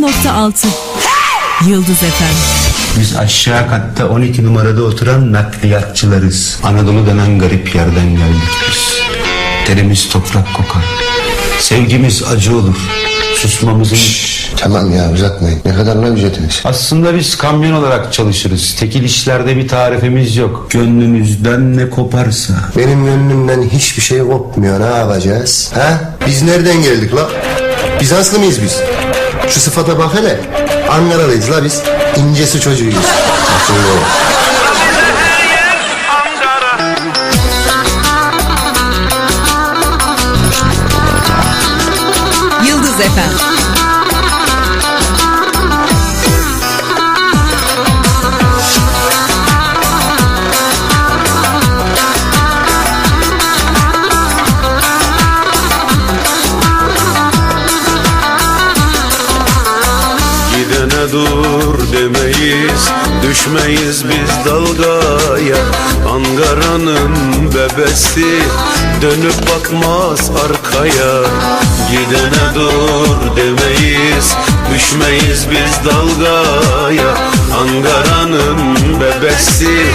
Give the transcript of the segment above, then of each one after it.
Nokta Yıldız FM. Biz aşağı katta 12 numarada oturan nakliyatçılarız. Anadolu denen garip yerden geldik biz. Terimiz toprak kokar. Sevgimiz acı olur. Susmamızın... Tamam ya uzatmayın. Ne kadar lan ücretiniz? Aslında biz kamyon olarak çalışırız. Tekil işlerde bir tarifimiz yok. Gönlümüzden ne koparsa. Benim gönlümden hiçbir şey kopmuyor. Ne yapacağız? Ha? Biz nereden geldik la? Bizanslı mıyız biz? Şu sıfata bak hele. Ankaralıyız la biz. İncesi çocuğuyuz. Akıllı ol. Yıldız FM. Demeyiz Düşmeyiz biz dalgaya. Ankara'nın bebesi Dönüp bakmaz arkaya. Gidene dur demeyiz Düşmeyiz biz dalgaya Ankara'nın bebesi.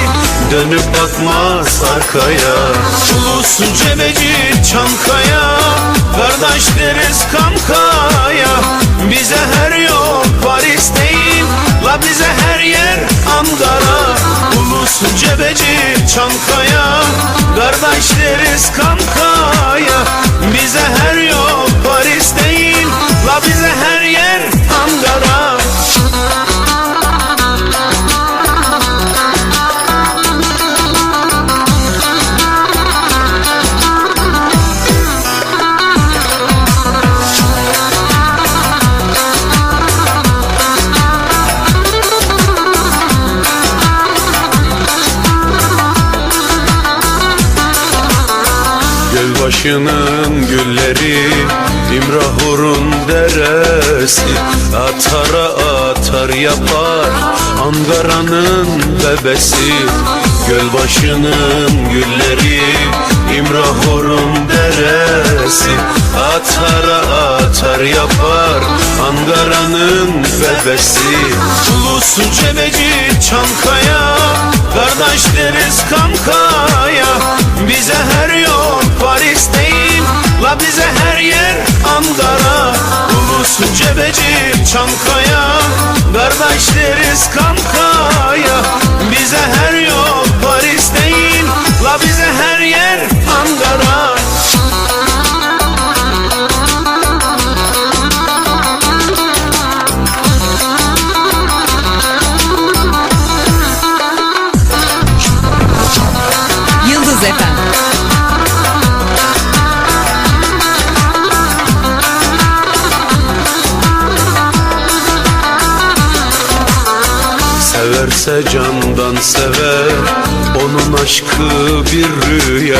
Dönüp bakmaz arkaya. Ulus cebeci Çankaya Kardeş deriz kankaya Bize her yol Paris değil La bize her yer Ankara Ulus cebeci Çankaya Kardeş deriz kankaya Bize her yol Paris değil La bize her yer Gölbaşının gülleri İmrahur'un deresi. Atara atar yapar Ankara'nın bebesi. Gölbaşının gülleri İmrahur'un deresi Atara atar yapar Ankara'nın bebesi. Ulusu cebeci Çankaya Kardeş deriz kankaya. Bize her yol Paris değil La bize her yer Ankara Ulus cebeci Çankaya Kardeş deriz kankaya. Bize her yol Paris değil La bize her yer Ankara Severse candan sever Onun aşkı bir rüya.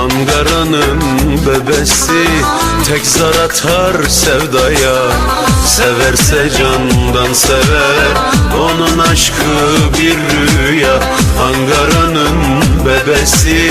Ankara'nın bebesi Tek zar atar sevdaya. Severse candan sever Onun aşkı bir rüya. Ankara'nın bebesi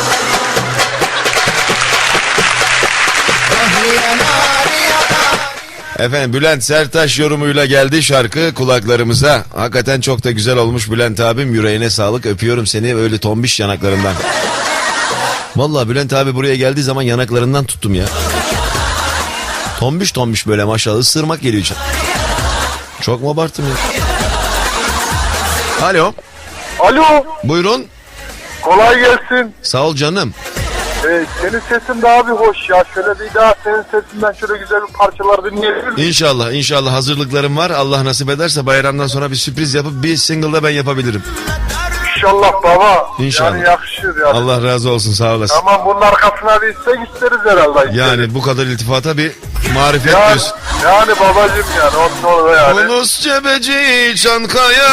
Efendim Bülent Sertaş yorumuyla geldi şarkı kulaklarımıza. Hakikaten çok da güzel olmuş Bülent abim. Yüreğine sağlık. Öpüyorum seni öyle tombiş yanaklarından. Vallahi Bülent abi buraya geldiği zaman yanaklarından tuttum ya. Tombiş tombiş böyle maşallah ısırmak geliyor içine. Çok mu abarttım ya? Alo. Alo, Buyurun. kolay gelsin. Sağ ol canım. Ee, senin sesin daha bir hoş ya. Şöyle bir daha senin sesinden şöyle güzel bir parçalar dinleyebilir miyim? İnşallah inşallah hazırlıklarım var. Allah nasip ederse bayramdan sonra bir sürpriz yapıp bir single da ben yapabilirim. İnşallah baba. İnşallah. Yani yakışır yani. Allah razı olsun sağ olasın. Tamam bunun arkasına bir istek isteriz herhalde. Yani bu kadar iltifata bir marifet yani, diyorsun. yani babacım yani onun orada yani. Ulus Cebeci Çankaya.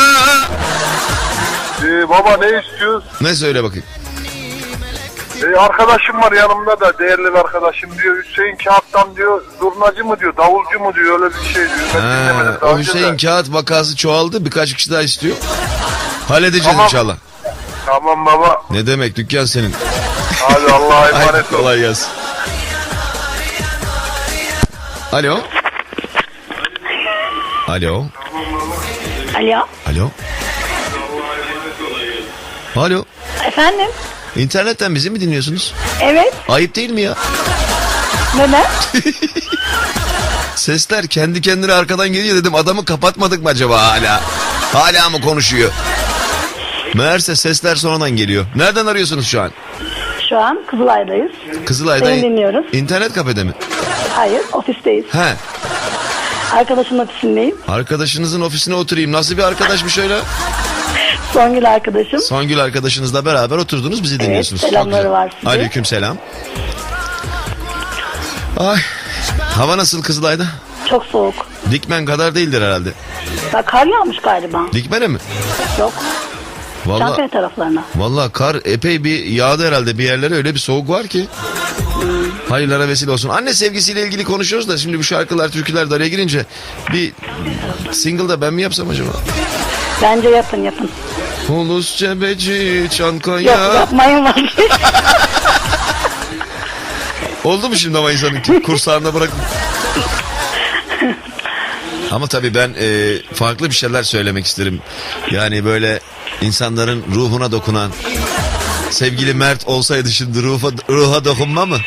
Ee, baba ne istiyoruz? Ne söyle bakayım. Ee, arkadaşım var yanımda da değerli bir arkadaşım diyor. Hüseyin Kağıt'tan diyor zurnacı mı diyor davulcu mu diyor öyle bir şey diyor. Ben dinlemedim Ha, daha o önce Hüseyin de. kağıt vakası çoğaldı. Birkaç kişi daha istiyor. Halledeceğiz Tamam. inşallah. Tamam baba. Ne demek dükkan senin. Hadi Allah'a Ay, emanet ol. kolay gelsin. Alo. Alo. Alo. Alo. Alo. Efendim? İnternetten bizi mi dinliyorsunuz? Evet. Ayıp değil mi ya? Neden? Sesler kendi kendine arkadan geliyor dedim. Adamı kapatmadık mı acaba hala? Hala mı konuşuyor? Meğerse sesler sonradan geliyor. Nereden arıyorsunuz şu an? Şu an Kızılay'dayız. Kızılay'da Seni dinliyoruz. internet kafede mi? Hayır, ofisteyiz. He. Arkadaşımın ofisindeyim. Arkadaşınızın ofisine oturayım. Nasıl bir arkadaşmış öyle? Songül arkadaşım. Songül arkadaşınızla beraber oturdunuz bizi dinliyorsunuz. Çok selamları var size. Aleyküm selam. Ay. Hava nasıl Kızılay'da? Çok soğuk. Dikmen kadar değildir herhalde. Ya kar yağmış galiba. Dikmen'e mi? Yok. Vallahi, Çankaya taraflarına. vallahi kar epey bir yağdı herhalde bir yerlere öyle bir soğuk var ki. Hayırlara vesile olsun. Anne sevgisiyle ilgili konuşuyoruz da şimdi bu şarkılar, türküler de araya girince bir single da ben mi yapsam acaba? Bence yapın yapın. Ulus cebeci Çankaya. Yok yapmayın vazgeç. Oldu mu şimdi ama insanın kursağında bırakın. Ama tabii ben e, farklı bir şeyler söylemek isterim. Yani böyle insanların ruhuna dokunan sevgili Mert olsaydı şimdi ruha, ruha dokunma mı?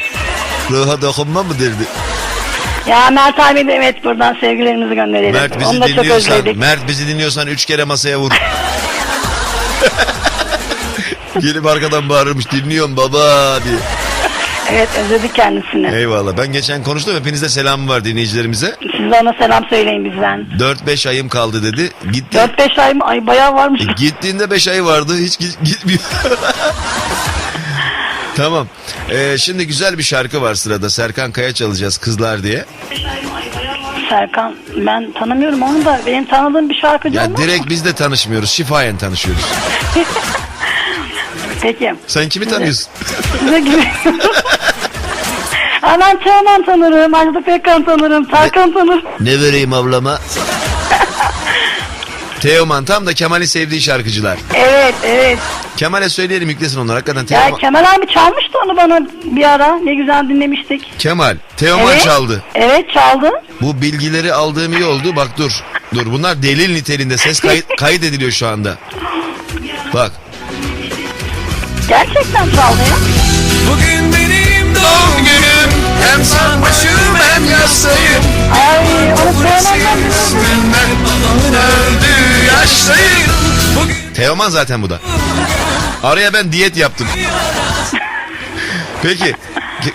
Ruha dokunma mı derdi? ya Mert abi de evet buradan sevgilerimizi gönderelim. Mert bizi Onu da çok dinliyorsan, özledik. Mert bizi dinliyorsan üç kere masaya vur. Gelip arkadan bağırmış dinliyorum baba diye. Evet özledik kendisini. Eyvallah. Ben geçen konuştum. Hepinize selam var dinleyicilerimize. Siz de ona selam söyleyin bizden. 4-5 ayım kaldı dedi. Gitti. 4-5 ay mı? Ay bayağı varmış. E, gittiğinde 5 ay vardı. Hiç gi- gitmiyor. tamam. Ee, şimdi güzel bir şarkı var sırada. Serkan Kaya çalacağız kızlar diye. Serkan ben tanımıyorum onu da benim tanıdığım bir şarkıcı Ya olmaz mı? direkt biz de tanışmıyoruz. Şifayen tanışıyoruz. Peki. Sen kimi tanıyorsun? Size gibi. Ha, ben Teoman tanırım, Ajda Pekkan tanırım, Tarkan tanırım. ne vereyim ablama? Teoman tam da Kemal'in sevdiği şarkıcılar. Evet, evet. Kemal'e söyleyelim yüklesin onları. Hakikaten Ya Teoman. Kemal abi çalmıştı onu bana bir ara. Ne güzel dinlemiştik. Kemal. Teoman evet. çaldı. Evet çaldı. Bu bilgileri aldığım iyi oldu. Bak dur. Dur bunlar delil niteliğinde. Ses kayıt, kaydediliyor şu anda. Bak. Gerçekten çaldı ya. Bugün benim doğum günüm Teoman zaten bu da. Araya ben diyet yaptım. Peki.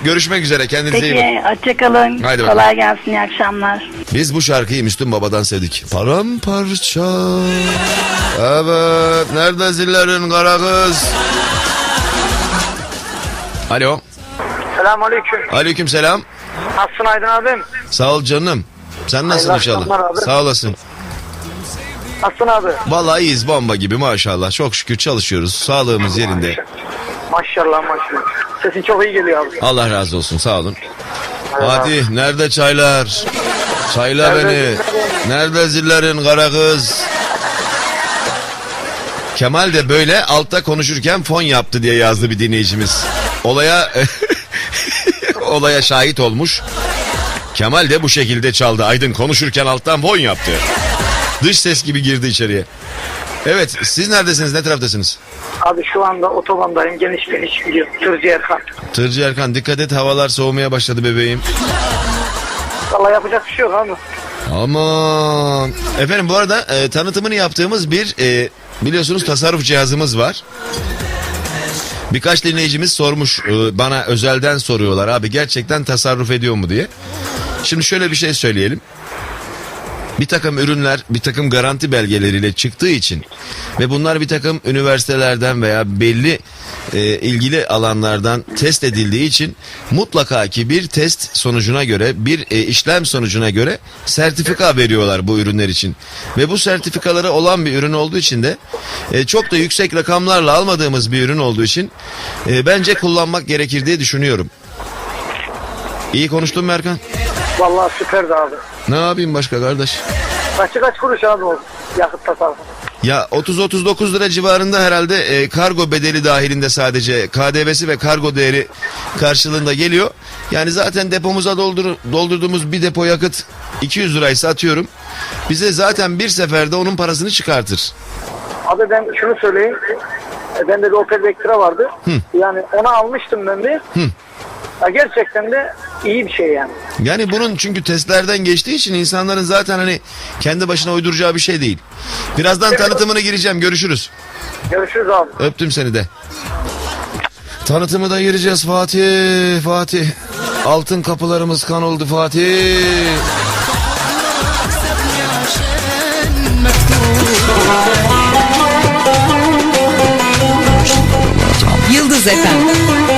Görüşmek üzere. Kendinize iyi bakın. Peki hoşçakalın. Haydi bakalım. Kolay gelsin iyi akşamlar. Biz bu şarkıyı Müslüm Baba'dan sevdik. Paramparça. Evet. Nerede zillerin kara kız? Alo. Selamünaleyküm. Aleyküm selam. Nasılsın Aydın abim? Sağ ol canım. Sen nasılsın Hayırlı inşallah? Sağ olasın. Nasılsın abi? Vallahi iyiyiz bomba gibi maşallah. Çok şükür çalışıyoruz. Sağlığımız yerinde. Maşallah maşallah. Sesin çok iyi geliyor abi. Allah razı olsun sağ olun. Hadi nerede çaylar? Çayla Nerede beni. Nerede zillerin kara kız? Kemal de böyle altta konuşurken fon yaptı diye yazdı bir dinleyicimiz. Olaya olaya şahit olmuş. Kemal de bu şekilde çaldı. Aydın konuşurken alttan fon yaptı. Dış ses gibi girdi içeriye. Evet siz neredesiniz ne taraftasınız? Abi şu anda otobandayım geniş geniş gidiyor. Tırcı Erkan. Tırcı Erkan dikkat et havalar soğumaya başladı bebeğim. Valla yapacak bir şey yok abi. Aman. Efendim bu arada e, tanıtımını yaptığımız bir e, biliyorsunuz tasarruf cihazımız var. Birkaç dinleyicimiz sormuş e, bana özelden soruyorlar abi gerçekten tasarruf ediyor mu diye. Şimdi şöyle bir şey söyleyelim. Bir takım ürünler bir takım garanti belgeleriyle çıktığı için ve bunlar bir takım üniversitelerden veya belli e, ilgili alanlardan test edildiği için mutlaka ki bir test sonucuna göre bir e, işlem sonucuna göre sertifika veriyorlar bu ürünler için. Ve bu sertifikaları olan bir ürün olduğu için de e, çok da yüksek rakamlarla almadığımız bir ürün olduğu için e, bence kullanmak gerekir diye düşünüyorum. İyi konuştun mu Erkan? Vallahi süperdi abi. Ne yapayım başka kardeş? Kaçı kaç kuruş abi o yakıt tasarrufu? Ya 30-39 lira civarında herhalde e, kargo bedeli dahilinde sadece KDV'si ve kargo değeri karşılığında geliyor. Yani zaten depomuza doldur, doldurduğumuz bir depo yakıt 200 liraysa atıyorum. Bize zaten bir seferde onun parasını çıkartır. Abi ben şunu söyleyeyim. E, Bende bir Opel Vectra vardı. Yani onu almıştım ben bir. Ya gerçekten de iyi bir şey yani. Yani bunun çünkü testlerden geçtiği için insanların zaten hani kendi başına uyduracağı bir şey değil. Birazdan tanıtımına gireceğim görüşürüz. Görüşürüz abi. Öptüm seni de. Tanıtımı da gireceğiz Fatih. Fatih. Altın kapılarımız kan oldu Fatih. Yıldız FM.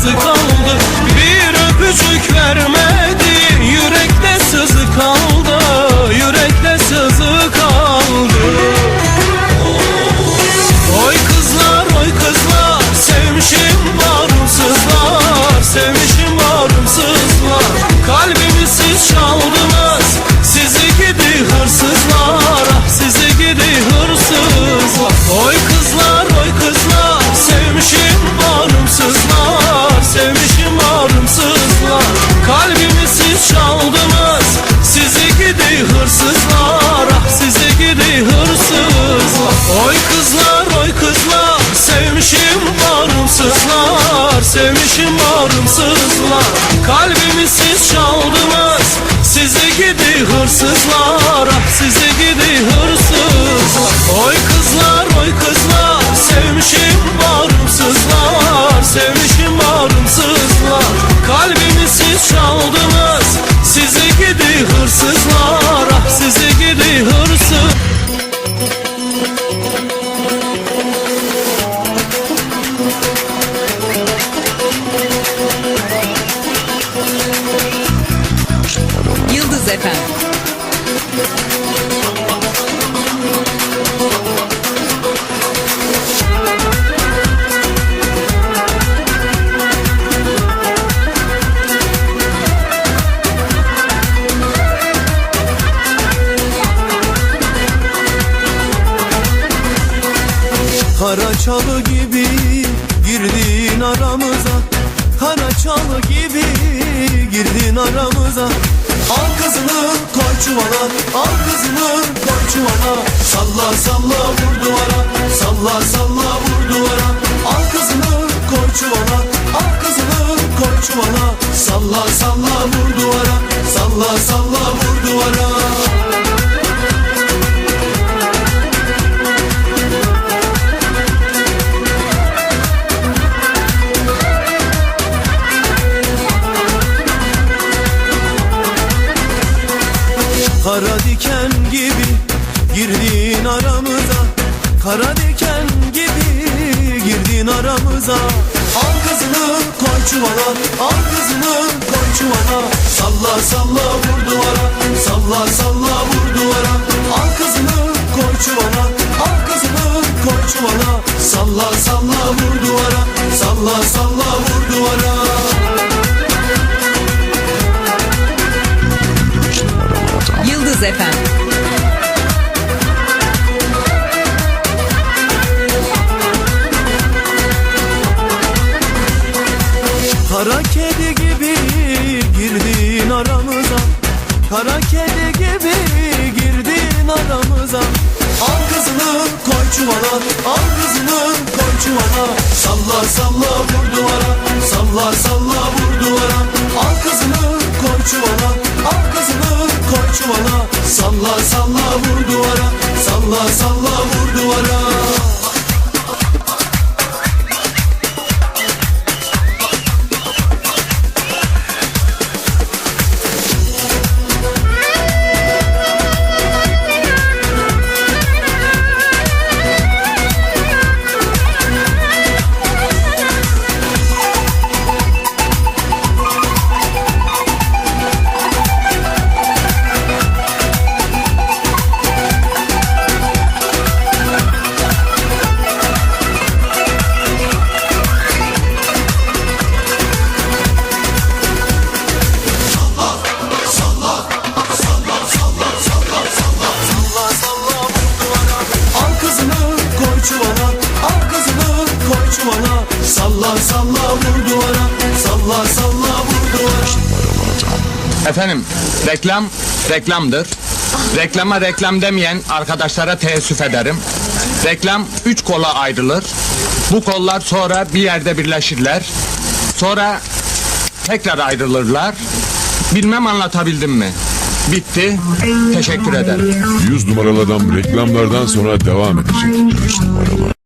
Sıkan Vicdansızlar Salla salla vur duvara. Salla salla girdin aramıza. Al kızını koy çuvala Al kızını koy çuvala Salla salla vur duvara. Salla salla vur duvara. Al kızını koy çuvala Al kızını koy çuvala Salla salla vur duvara. Salla salla vur duvara. Yıldız FM. Kara kedi gibi girdin aramıza Al kızını koy çuvala Al kızını koy çuvala Salla salla vur duvara. Salla salla vur duvara. Al kızını koy çuvala Al kızını koy çuvala Salla salla vur duvara. Salla salla vur duvara Efendim reklam reklamdır. Reklama reklam demeyen arkadaşlara teessüf ederim. Reklam üç kola ayrılır. Bu kollar sonra bir yerde birleşirler. Sonra tekrar ayrılırlar. Bilmem anlatabildim mi? Bitti. Teşekkür ederim. 100 numaralı adam reklamlardan sonra devam edecek. 100 numaralı.